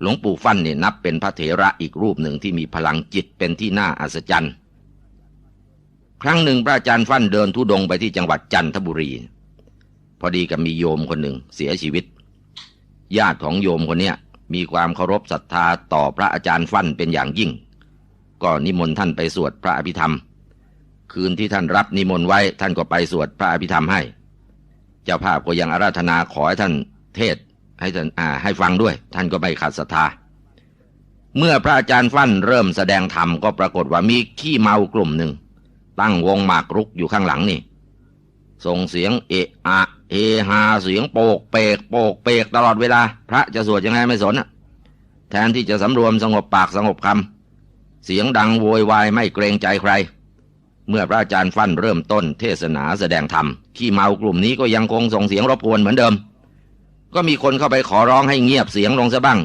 หลวงปู่ฟั่นเนี่ยนับเป็นพระเถระอีกรูปหนึ่งที่มีพลังจิตเป็นที่น่าอัศจรรย์ ครั้งหนึ่งพระอาจารย์ฟั่นเดินทุดงค์ไปที่จังหวัดจันทบุรี พอดีกับมีโยมคนหนึ่งเสียชีวิต ญาติของโยมคนเนี้ยมีความเคารพศรัทธาต่อพระอาจารย์ฟั่นเป็นอย่างยิ่ง ก็นิมนต์ท่านไปสวดพระอภิธรรม คืนที่ท่านรับนิมนต์ไว้ท่านก็ไปสวดพระอภิธรรมให้ เจ้าภาพก็ยังอาราธนาขอให้ท่านเทศ ให้ท่านอ่าให้ฟังด้วย ท่านก็ไม่ขาดศรัทธา เมื่อพระอาจารย์ฟั่นเริ่มแสดงธรรมก็ปรากฏว่ามีขี้เมากลุ่มหนึ่ง ตั้งวงหมากรุกอยู่ข้างหลังนี่ ส่งเสียงเอะอะเฮฮาเสียงโปกเปก โปกเปกตลอดเวลา พระจะสวดยังไงไม่สนอะแทนที่จะสำรวมสงบปากสงบคำเสียงดังโวยวายไม่เกรงใจใคร เมื่อพระอาจารย์ฟั่นเริ่มต้นเทศนาแสดงธรรมขี้เมากลุ่มนี้ก็ยังคงส่งเสียงรบกวนเหมือนเดิม ก็มีคนเข้าไปขอร้องให้เงียบเสียงลงซะบ้าง